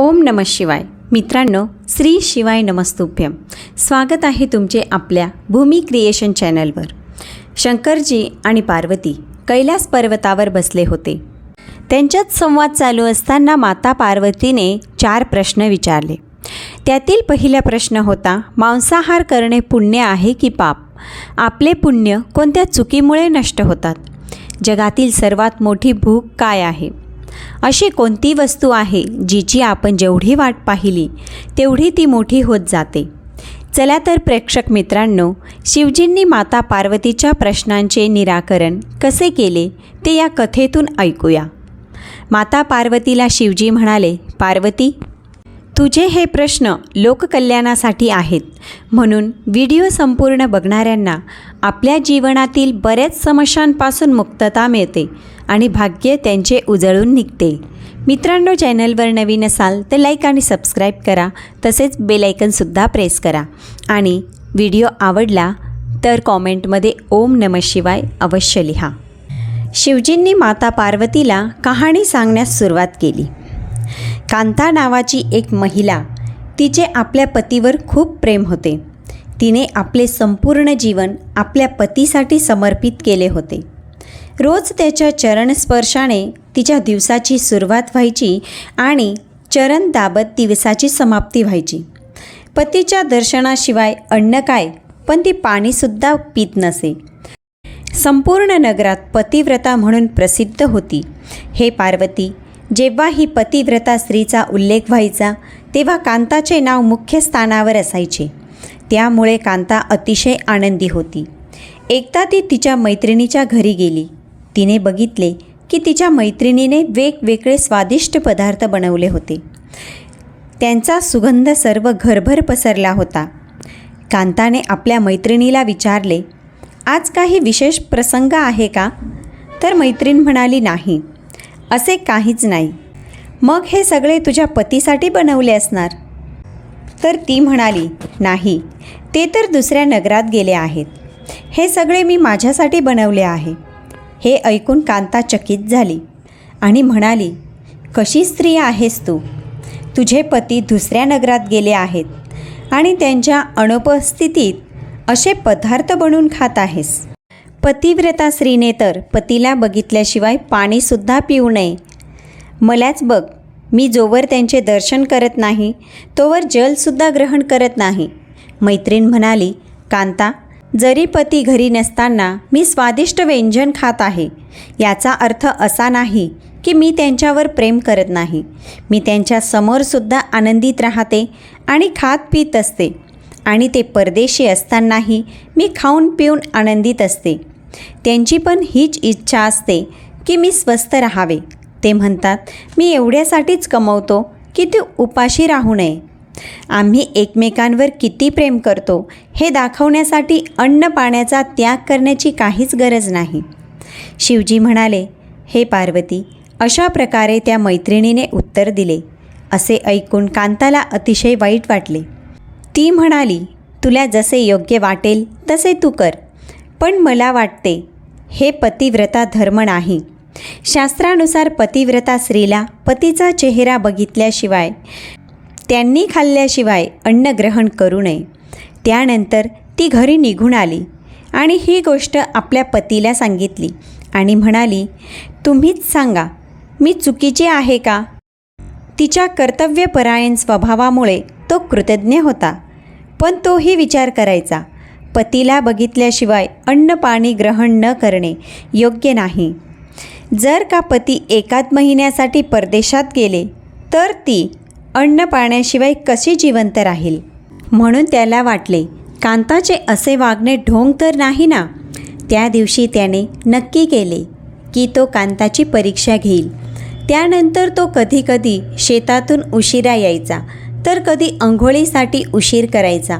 ओम नम शिवाय. मित्रांनो श्री शिवाय नमस्तुभ्यम. स्वागत आहे तुमचे आपल्या भूमी क्रिएशन चॅनलवर. शंकरजी आणि पार्वती कैलास पर्वतावर बसले होते. त्यांच्यात संवाद चालू असताना माता पार्वतीने चार प्रश्न विचारले. त्यातील पहिला प्रश्न होता मांसाहार करणे पुण्य आहे की पाप? आपले पुण्य कोणत्या चुकीमुळे नष्ट होतात? जगातील सर्वात मोठी भूक काय आहे? अशी कोणती वस्तू आहे जिची आपण जेवढी वाट पाहिली तेवढी ती मोठी होत जाते. चला तर प्रेक्षक मित्रांनो शिवजींनी माता पार्वतीच्या प्रश्नांचे निराकरण कसे केले ते या कथेतून ऐकूया. माता पार्वतीला शिवजी म्हणाले पार्वती तुझे हे प्रश्न लोककल्याणासाठी आहेत. म्हणून व्हिडिओ संपूर्ण बघणाऱ्यांना आपल्या जीवनातील बऱ्याच समस्यांपासून मुक्तता मिळते. आणि भाग्य त्यांचे उजळून निघते. मित्रांनो चॅनलवर नवीन असाल तर लाईक आणि सबस्क्राईब करा. तसेच बेलायकनसुद्धा प्रेस करा. आणि व्हिडिओ आवडला तर कॉमेंटमध्ये ओम नम शिवाय अवश्य लिहा. शिवजींनी माता पार्वतीला कहाणी सांगण्यास सुरुवात केली. कांता नावाची एक महिला तिचे आपल्या पतीवर खूप प्रेम होते. तिने आपले संपूर्ण जीवन आपल्या पतीसाठी समर्पित केले होते. रोज त्याच्या चरणस्पर्शाने तिच्या दिवसाची सुरुवात व्हायची आणि चरण दाबत दिवसाची समाप्ती व्हायची. पतीच्या दर्शनाशिवाय अन्न काय पण ती पाणीसुद्धा पीत नसे. संपूर्ण नगरात पतिव्रता म्हणून प्रसिद्ध होती. हे पार्वती जेव्हा ही पतिव्रता स्त्रीचा उल्लेख व्हायचा तेव्हा कांताचे नाव मुख्य स्थानावर असायचे. त्यामुळे कांता अतिशय आनंदी होती. एकदा ती तिच्या मैत्रिणीच्या घरी गेली. तिने बघितले की तिच्या मैत्रिणीने वेगवेगळे स्वादिष्ट पदार्थ बनवले होते. त्यांचा सुगंध सर्व घरभर पसरला होता. कांताने आपल्या मैत्रिणीला विचारले आज काही विशेष प्रसंग आहे का? तर मैत्रीण म्हणाली नाही असे काहीच नाही. मग हे सगळे तुझ्या पतीसाठी बनवले असणार? तर ती म्हणाली नाही ते तर दुसऱ्या नगरात गेले आहेत. हे सगळे मी माझ्यासाठी बनवले आहे. हे ऐकून कांता चकित झाली आणि म्हणाली कशी स्त्री आहेस तू? तुझे पती दुसऱ्या नगरात गेले आहेत आणि त्यांच्या अनुपस्थितीत असे पदार्थ बनवून खात आहेस. पतिव्रता स्त्रीने तर पतीला बघितल्याशिवाय पाणीसुद्धा पिऊ नये. मलाच बघ मी जोवर त्यांचे दर्शन करत नाही तोवर जलसुद्धा ग्रहण करत नाही. मैत्रीण म्हणाली कांता जरी पती घरी नसताना मी स्वादिष्ट व्यंजन खात आहे याचा अर्थ असा नाही की मी त्यांच्यावर प्रेम करत नाही. मी त्यांच्या समोरसुद्धा आनंदित राहते आणि खात पित असते आणि ते परदेशी असतानाही मी खाऊन पिऊन आनंदित असते. त्यांची पण हीच इच्छा असते की मी स्वस्थ राहावे. ते म्हणतात मी एवढ्यासाठीच कमवतो की ते उपाशी राहू नये. आम्ही एकमेकांवर किती प्रेम करतो हे दाखवण्यासाठी अन्न पाण्याचा त्याग करण्याची काहीच गरज नाही. शिवजी म्हणाले हे पार्वती अशा प्रकारे त्या मैत्रिणीने उत्तर दिले. असे ऐकून कांताला अतिशय वाईट वाटले. ती म्हणाली तुला जसे योग्य वाटेल तसे तू कर. पण मला वाटते हे पतिव्रता धर्म नाही. शास्त्रानुसार पतिव्रता स्त्रीला पतीचा चेहरा बघितल्याशिवाय त्यांनी खाल्ल्याशिवाय अन्न ग्रहण करू नये. त्यानंतर ती घरी निघून आली आणि ही गोष्ट आपल्या पतीला सांगितली आणि म्हणाली तुम्हीच सांगा मी चुकीची आहे का? तिच्या कर्तव्यपरायण स्वभावामुळे तो कृतज्ञ होता पण तोही विचार करायचा पतीला बघितल्याशिवाय अन्न पाणी ग्रहण न करणे योग्य नाही. जर का पती एकाच महिन्यासाठी परदेशात गेले तर ती अन्न पाण्याशिवाय कशी जिवंत राहील? म्हणून त्याला वाटले कांताचे असे वागणे ढोंग तर नाही ना? त्या दिवशी त्याने नक्की केले की तो कांताची परीक्षा घेईल. त्यानंतर तो कधीकधी शेतातून उशिरा यायचा तर कधी अंघोळीसाठी उशीर करायचा.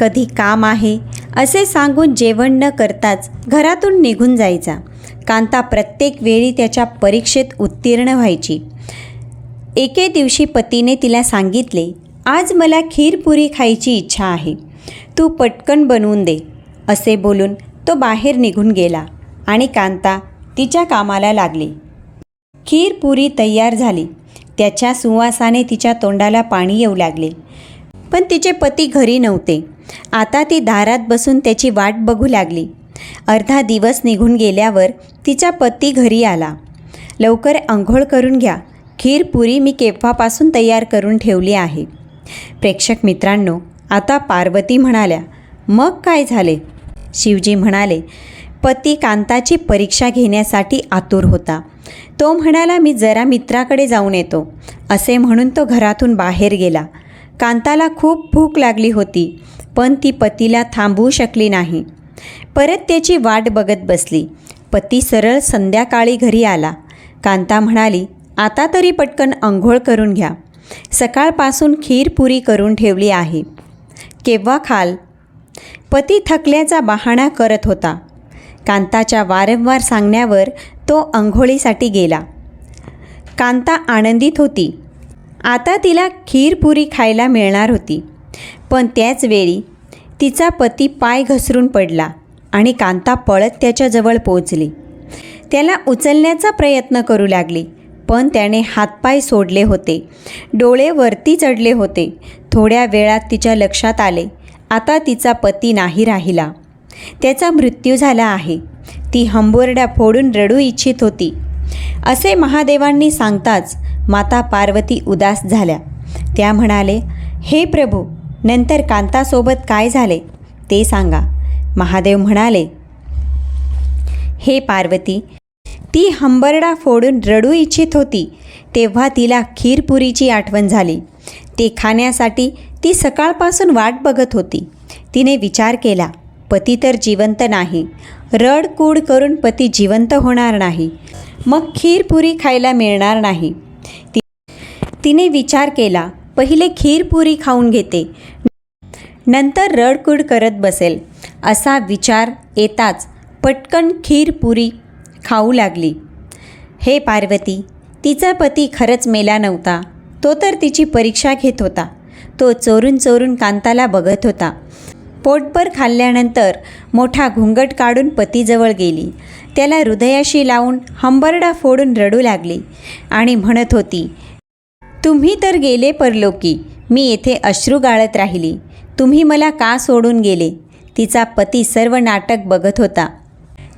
कधी काम आहे असे सांगून जेवण न करताच घरातून निघून जायचा. कांता प्रत्येक वेळी त्याच्या परीक्षेत उत्तीर्ण व्हायची. एके दिवशी पतीने तिला सांगितले आज मला खीरपुरी खायची इच्छा आहे. तू पटकन बनवून दे. असे बोलून तो बाहेर निघून गेला आणि कांता तिच्या कामाला लागली. खीरपुरी तयार झाली. त्याच्या सुवासाने तिच्या तोंडाला पाणी येऊ लागले. पण तिचे पती घरी नव्हते. आता ती दारात बसून त्याची वाट बघू लागली. अर्धा दिवस निघून गेल्यावर तिचा पती घरी आला. लवकर आंघोळ करून घ्या. खीर पुरी मी केव्हापासून तयार करून ठेवली आहे? प्रेक्षक मित्रांनो आता पार्वती म्हणाल्या मग काय झाले? शिवजी म्हणाले पती कांताची परीक्षा घेण्यासाठी आतुर होता. तो म्हणाला मी जरा मित्राकडे जाऊन येतो. असे म्हणून तो घरातून बाहेर गेला. कांताला खूप भूक लागली होती पण ती पतीला थांबवू शकली नाही. परत त्याची वाट बघत बसली. पती सरळ संध्याकाळी घरी आला. कांता म्हणाली आता तरी पटकन अंघोळ करून घ्या. सकाळपासून खीर पुरी करून ठेवली आहे. केव्हा खाल? पती थकल्याचा बहाणा करत होता. कांताच्या वारंवार सांगण्यावर तो अंघोळीसाठी गेला. कांता आनंदित होती. आता तिला खीरपुरी खायला मिळणार होती. पण त्याच वेळी तिचा पती पाय घसरून पडला आणि कांता पळत त्याच्याजवळ पोचली त्याला उचलण्याचा प्रयत्न करू लागली. पण त्याने हातपाय सोडले होते. डोळे वरती चढले होते. थोड्या वेळात तिच्या लक्षात आले. आता तिचा पती नाही राहिला. त्याचा मृत्यू झाला आहे. ती हंबोरड्या फोडून रडू इच्छित होती. असे महादेवांनी सांगताच माता पार्वती उदास झाल्या. त्या म्हणाले हे प्रभू नंतर कांतासोबत काय झाले? ते सांगा. महादेव म्हणाले हे पार्वती ती हंबरडा फोडून रडू इच्छित होती. तेव्हा तिला खीरपुरीची आठवण झाली. ते खाण्यासाठी ती सकाळपासून वाट बघत होती. तिने विचार केला पती तर जिवंत नाही. रडकूड करून पती जिवंत होणार नाही. मग खीरपुरी खायला मिळणार नाही. ती तिने विचार केला पहिले खीरपुरी खाऊन घेते. नंतर रडकूड करत बसेल. असा विचार येताच पटकन खीरपुरी खाऊ लागली. हे पार्वती तिचा पती खरंच मेला नव्हता. तो तर तिची परीक्षा घेत होता. तो चोरून चोरून कांताला बघत होता. पोटभर खाल्ल्यानंतर मोठा घुंगट काढून पतीजवळ गेली. त्याला हृदयाशी लावून हंबरडा फोडून रडू लागली आणि म्हणत होती तुम्ही तर गेले परलोकी. मी येथे अश्रू गाळत राहिली. तुम्ही मला का सोडून गेले? तिचा पती सर्व नाटक बघत होता.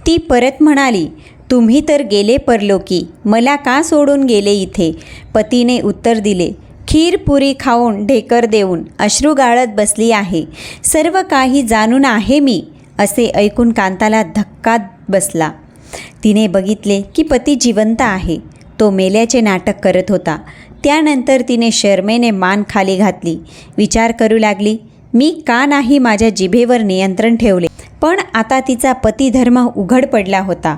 ती परत म्हणाली तुम्ही तर गेले परलोकी मला का सोडून गेले इथे? पतीने उत्तर दिले खीर पुरी खाऊन ढेकर देऊन अश्रू गाळत बसली आहे सर्व काही जाणून आहे मी असे ऐकून कांताला धक्का बसला. तिने बघितले की पती जिवंत आहे तो मेल्याचे नाटक करत होता. त्यानंतर तिने शर्मेने मान खाली घातली विचार करू लागली मी का नाही माझ्या जिभेवर नियंत्रण ठेवले? पण आता तिचा पतिधर्म उघड पडला होता.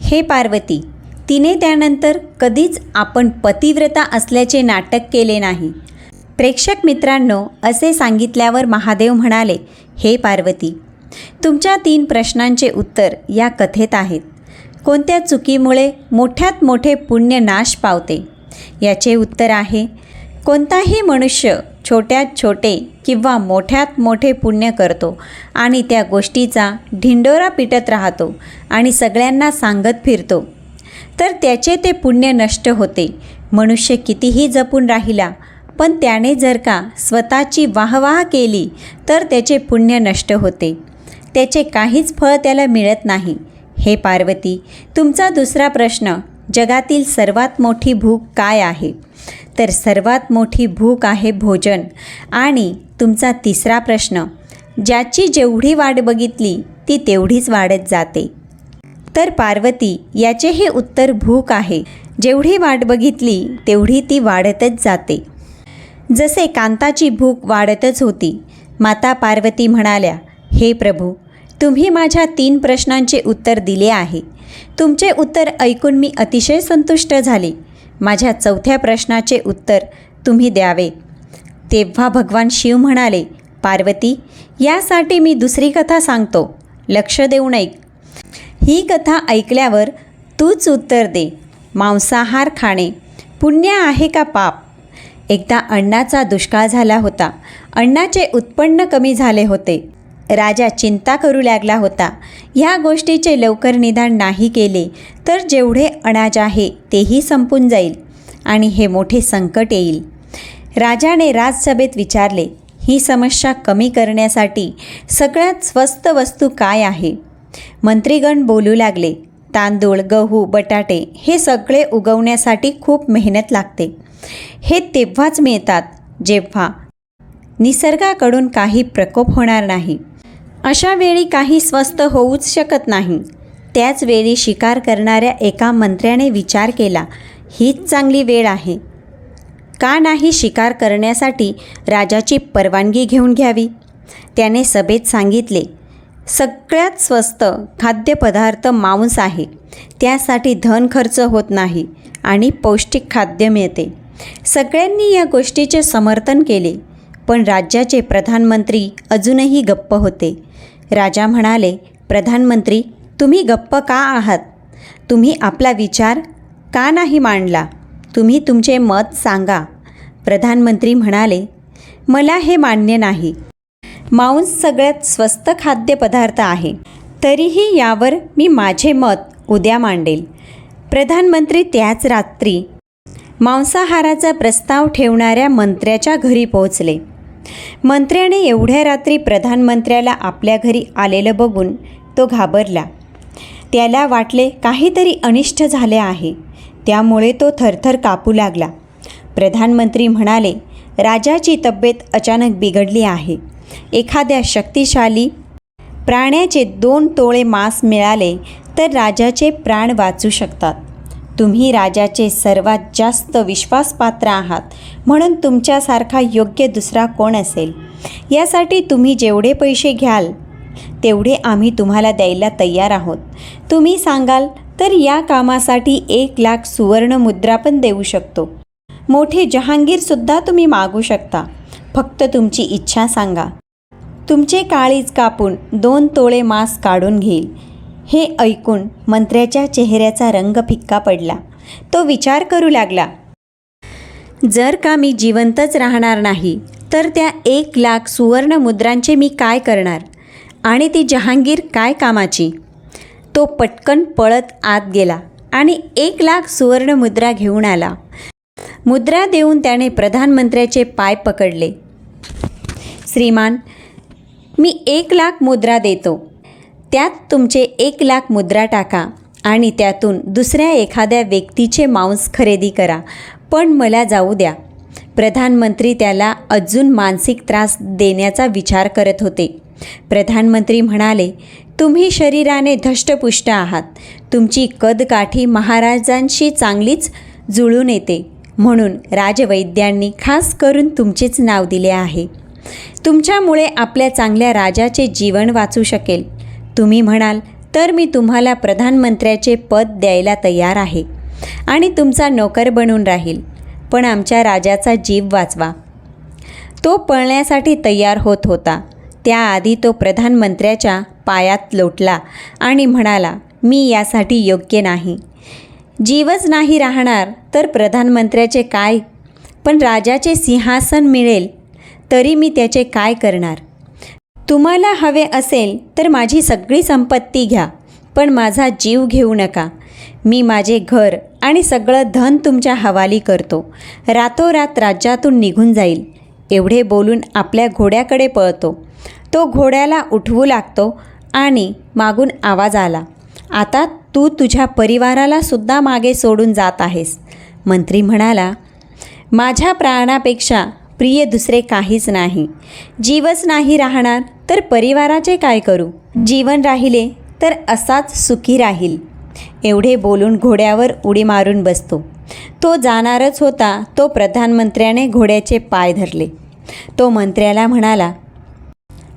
हे पार्वती तिने त्यानंतर कधीच आपण पतिव्रता असल्याचे नाटक केले नाही. प्रेक्षक मित्रांनो असे सांगितल्यावर महादेव म्हणाले हे पार्वती तुमच्या तीन प्रश्नांचे उत्तर या कथेत आहेत. कोणत्या चुकीमुळे मोठ्यात मोठे पुण्य नाश पावते? याचे उत्तर आहे कोणताही मनुष्य छोट्यात छोटे किंवा मोठ्यात मोठे पुण्य करतो आणि त्या गोष्टीचा ढिंडोरा पिटत राहतो आणि सगळ्यांना सांगत फिरतो. तर त्याचे ते पुण्य नष्ट होते. मनुष्य कितीही जपून राहिला पण त्याने जर का स्वतःची वाहवाह केली तर त्याचे पुण्य नष्ट होते. त्याचे काहीच फळ त्याला मिळत नाही. हे पार्वती तुमचा दुसरा प्रश्न जगातील सर्वात मोठी भूक काय आहे? तर सर्वात मोठी भूक आहे भोजन. आणि तुमचा तिसरा प्रश्न ज्याची जेवढी वाट बघितली ती तेवढीच वाढत जाते. तर पार्वती याचे हे उत्तर भूक आहे. जेवढी वाट बघितली तेवढी ती वाढतच जाते. जसे कांताची भूक वाढतच होती माता पार्वती म्हणाल्या हे प्रभू तुम्ही माझ्या तीन प्रश्नांचे उत्तर दिले आहे. तुमचे उत्तर ऐकून मी अतिशय संतुष्ट झाले. माझ्या चौथ्या प्रश्नाचे उत्तर तुम्ही द्यावे. तेव्हा भगवान शिव म्हणाले पार्वती यासाठी मी दुसरी कथा सांगतो. लक्ष देऊन ऐक. ही कथा ऐकल्यावर तूच उत्तर दे. मांसाहार खाणे. पुण्य आहे का पाप? एकदा अण्णाचा दुष्काळ झाला होता. अण्णाचे उत्पन्न कमी झाले होते. राजा चिंता करू लागला होता. ह्या गोष्टीचे लवकर निदान नाही केले तर जेवढे अनाज आहे तेही संपून जाईल आणि हे मोठे संकट येईल. राजाने राजसभेत विचारले ही समस्या कमी करण्यासाठी सगळ्यात स्वस्त वस्तू काय आहे? मंत्रीगण बोलू लागले तांदूळ गहू बटाटे हे सगळे उगवण्यासाठी खूप मेहनत लागते. हे तेव्हाच मिळतात जेव्हा निसर्गाकडून काही प्रकोप होणार नाही. अशा वेळी काही स्वस्त होऊच शकत नाही. त्याच वेळी शिकार करणाऱ्या एका मंत्र्याने विचार केला हीच चांगली वेळ आहे. का नाही शिकार करण्यासाठी राजाची परवानगी घेऊन घ्यावी? त्याने सभेत सांगितले सगळ्यात स्वस्त खाद्यपदार्थ मांस आहे. त्यासाठी धन खर्च होत नाही आणि पौष्टिक खाद्य मिळते. सगळ्यांनी या गोष्टीचे समर्थन केले. पण राज्याचे प्रधानमंत्री अजूनही गप्प होते. राजा म्हणाले प्रधानमंत्री तुम्ही गप्प का आहात? तुम्ही आपला विचार का नाही मांडला? तुम्ही तुमचे मत सांगा. प्रधानमंत्री म्हणाले मला हे मान्य नाही. मांस सगळ्यात स्वस्त खाद्यपदार्थ आहे. तरीही यावर मी माझे मत उद्या मांडेल. प्रधानमंत्री त्याच रात्री मांसाहाराचा प्रस्ताव ठेवणाऱ्या मंत्र्याच्या घरी पोहोचले. मंत्र्याने एवढ्या रात्री प्रधानमंत्र्याला आपल्या घरी आलेलं बघून तो घाबरला. त्याला वाटले काहीतरी अनिष्ट झाले आहे. त्यामुळे तो थरथर कापू लागला. प्रधानमंत्री म्हणाले राजाची तब्येत अचानक बिघडली आहे. एखाद्या शक्तिशाली प्राण्याचे दोन तोळे मांस मिळाले तर राजाचे प्राण वाचू शकतात. तुम्ही राजाचे सर्वात जास्त विश्वासपात्र आहात. म्हणून तुमच्यासारखा योग्य दुसरा कोण असेल? यासाठी तुम्ही जेवढे पैसे घ्याल तेवढे आम्ही तुम्हाला द्यायला तयार आहोत. तुम्ही सांगाल तर या कामासाठी एक लाख सुवर्ण मुद्रा पण देऊ शकतो. मोठे जहांगीरसुद्धा तुम्ही मागू शकता. फक्त तुमची इच्छा सांगा. तुमचे काळीज कापून दोन तोळे मांस काढून घेईल. हे ऐकून मंत्र्याच्या चेहऱ्याचा रंग फिक्का पडला. तो विचार करू लागला. जर का मी जिवंतच राहणार नाही तर त्या एक लाख सुवर्ण मुद्रांचे मी काय करणार? आणि ती जहांगीर काय कामाची? तो पटकन पळत आत गेला आणि एक लाख सुवर्ण मुद्रा घेऊन आला. मुद्रा देऊन त्याने प्रधानमंत्र्याचे पाय पकडले. श्रीमान मी एक लाख मुद्रा देतो. त्यात तुमचे एक लाख मुद्रा टाका आणि त्यातून दुसऱ्या एखाद्या व्यक्तीचे मांस खरेदी करा. पण मला जाऊ द्या. प्रधानमंत्री त्याला अजून मानसिक त्रास देण्याचा विचार करत होते. प्रधानमंत्री म्हणाले तुम्ही शरीराने धष्टपुष्ट आहात. तुमची कदकाठी महाराजांशी चांगलीच जुळून येते. म्हणून राजवैद्यांनी खास करून तुमचेच नाव दिले आहे. तुमच्यामुळे आपल्या चांगल्या राजाचे जीवन वाचू शकेल. तुम्ही म्हणाल तर मी तुम्हाला प्रधानमंत्र्याचे पद द्यायला तयार आहे आणि तुमचा नोकर बनून राहील पण आमच्या राजाचा जीव वाचवा. तो पळण्यासाठी तयार होत होता. त्याआधी तो प्रधानमंत्र्याच्या पायात लोटला आणि म्हणाला मी यासाठी योग्य नाही. जीवच नाही राहणार तर प्रधानमंत्र्याचे काय? पण राजाचे सिंहासन मिळेल तरी मी त्याचे काय करणार? तुम्हाला हवे असेल तर माझी सगळी संपत्ती घ्या पण माझा जीव घेऊ नका. मी माझे घर आणि सगळं धन तुमच्या हवाली करतो. रातोरात राज्यातून निघून जाईल एवढे बोलून आपल्या घोड्याकडे पळतो. तो घोड्याला उठवू लागतो आणि मागून आवाज आला आता तू तुझ्या परिवाराला सुद्धा मागे सोडून जात आहेस. मंत्री म्हणाला माझ्या प्राणापेक्षा प्रिय दुसरे काहीच नाही. जीवच नाही राहणार तर परिवाराचे काय करू? जीवन राहिले तर असाच सुखी राहील. एवढे बोलून घोड्यावर उडी मारून बसतो. तो जाणारच होता तो प्रधानमंत्र्याने घोड्याचे पाय धरले. तो मंत्र्याला म्हणाला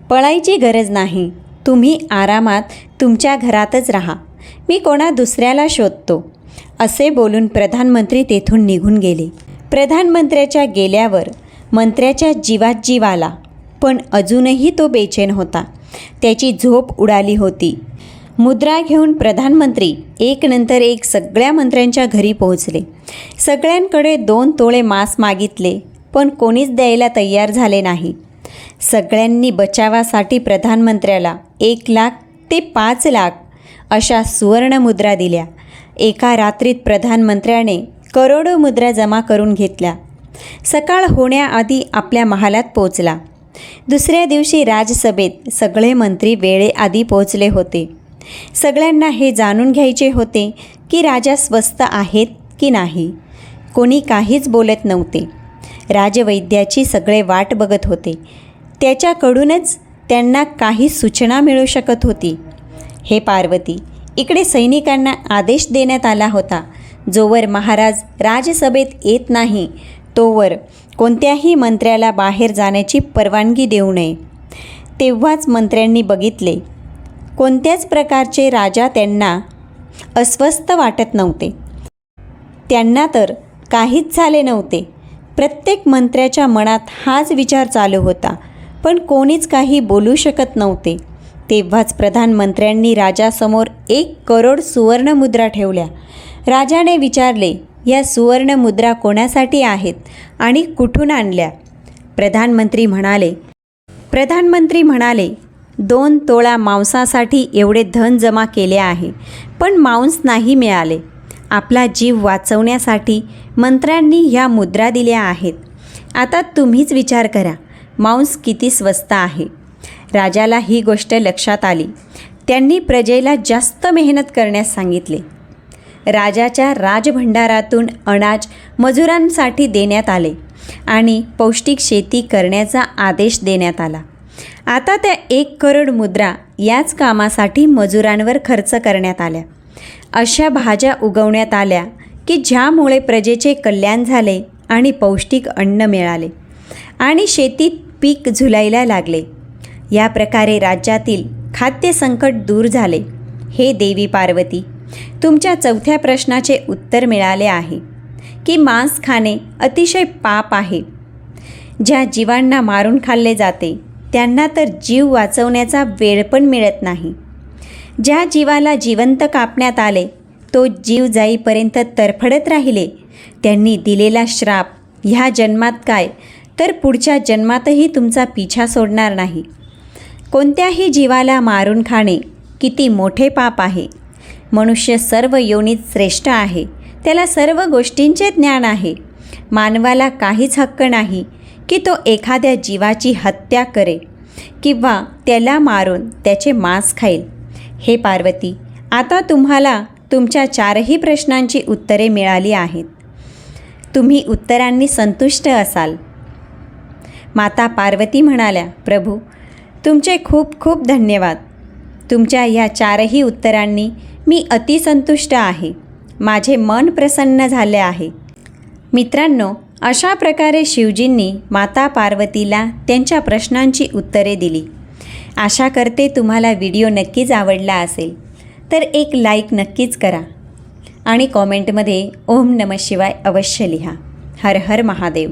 पळायची गरज नाही. तुम्ही आरामात तुमच्या घरातच राहा. मी कोणा दुसऱ्याला शोधतो. असे बोलून प्रधानमंत्री तेथून निघून गेले. प्रधानमंत्र्याच्या गेल्यावर मंत्र्याच्या जीवात जीव आला. पण अजूनही तो बेचैन होता. त्याची झोप उडाली होती. मुद्रा घेऊन प्रधानमंत्री एक नंतर एक सगळ्या मंत्र्यांच्या घरी पोहोचले. सगळ्यांकडे दोन तोळे मांस मागितले पण कोणीच द्यायला तयार झाले नाही. सगळ्यांनी बचावासाठी प्रधानमंत्र्याला एक लाख ते पाच लाख अशा सुवर्णमुद्रा दिल्या. एका रात्रीत प्रधानमंत्र्याने करोडो मुद्रा जमा करून घेतल्या. सकाळ होण्याआधी आपल्या महालात पोचला दुसऱ्या दिवशी राजसभेत सगळे मंत्री वेळेआधी पोचले होते. सगळ्यांना हे जाणून घ्यायचे होते की राजा स्वस्त आहेत की नाही. कोणी काहीच बोलत नव्हते. राजवैद्याची सगळे वाट बघत होते. त्याच्याकडूनच त्यांना काही सूचना मिळू शकत होती. हे पार्वती इकडे सैनिकांना आदेश देण्यात आला होता. जोवर महाराज राजसभेत येत नाही तोवर कोणत्याही मंत्र्याला बाहेर जाण्याची परवानगी देऊ नये. तेव्हाच मंत्र्यांनी बघितले कोणत्याच प्रकारचे राजा त्यांना अस्वस्थ वाटत नव्हते. त्यांना तर काहीच झाले नव्हते. प्रत्येक मंत्र्याच्या मनात हाच विचार चालू होता पण कोणीच काही बोलू शकत नव्हते. तेव्हाच प्रधानमंत्र्यांनी राजासमोर एक करोड सुवर्णमुद्रा ठेवल्या. राजाने विचारले या सुवर्णमुद्रा कोणासाठी आहेत आणि कुठून आणल्या? प्रधानमंत्री म्हणाले प्रधानमंत्री म्हणाले दोन तोळा मांसासाठी एवढे धन जमा केले आहे पण मांस नाही मिळाले. आपला जीव वाचवण्यासाठी मंत्र्यांनी ह्या मुद्रा दिल्या आहेत. आता तुम्हीच विचार करा मांस किती स्वस्त आहे. राजाला ही गोष्ट लक्षात आली. त्यांनी प्रजेला जास्त मेहनत करण्यास सांगितले. राजाच्या राजभंडारातून अनाज मजुरांसाठी देण्यात आले आणि पौष्टिक शेती करण्याचा आदेश देण्यात आला. आता त्या एक करोड मुद्रा याच कामासाठी मजुरांवर खर्च करण्यात आल्या. अशा भाज्या उगवण्यात आल्या की ज्यामुळे प्रजेचे कल्याण झाले आणि पौष्टिक अन्न मिळाले आणि शेतीत पीक झुलायला लागले. या प्रकारे राज्यातील खाद्य संकट दूर झाले हे देवी पार्वती. तुमच्या चौथ्या प्रश्नाचे उत्तर मिळाले आहे. की मांस खाणे अतिशय पाप आहे. ज्या जीवांना मारून खाल्ले जाते त्यांना तर जीव वाचवण्याचा वेळ पण मिळत नाही. ज्या जीवाला जिवंत कापण्यात आले तो जीव जाईपर्यंत तरफडत राहिले. त्यांनी दिलेला श्राप ह्या जन्मात काय? तर पुढच्या जन्मातही तुमचा पिछा सोडणार नाही. कोणत्याही जीवाला मारून खाणे किती मोठे पाप आहे. मनुष्य सर्व योनीत श्रेष्ठ आहे. त्याला सर्व गोष्टींचे ज्ञान आहे. मानवाला काहीच हक्क नाही की तो एखाद्या जीवाची हत्या करे किंवा त्याला मारून त्याचे मांस खाईल. हे पार्वती आता तुम्हाला तुमच्या चारही प्रश्नांची उत्तरे मिळाली आहेत. तुम्ही उत्तरांनी संतुष्ट असाल. माता पार्वती म्हणाल्या प्रभू तुमचे खूप खूप धन्यवाद. तुमच्या ह्या चारही उत्तरांनी मी अतिसंतुष्ट आहे. माझे मन प्रसन्न झाले आहे. मित्रांनो अशा प्रकारे शिवजींनी माता पार्वतीला त्यांच्या प्रश्नांची उत्तरे दिली. आशा करते तुम्हाला व्हिडिओ नक्कीच आवडला असेल. तर एक लाईक नक्कीच करा आणि कॉमेंटमध्ये ओम नम शिवाय अवश्य लिहा. हर हर महादेव.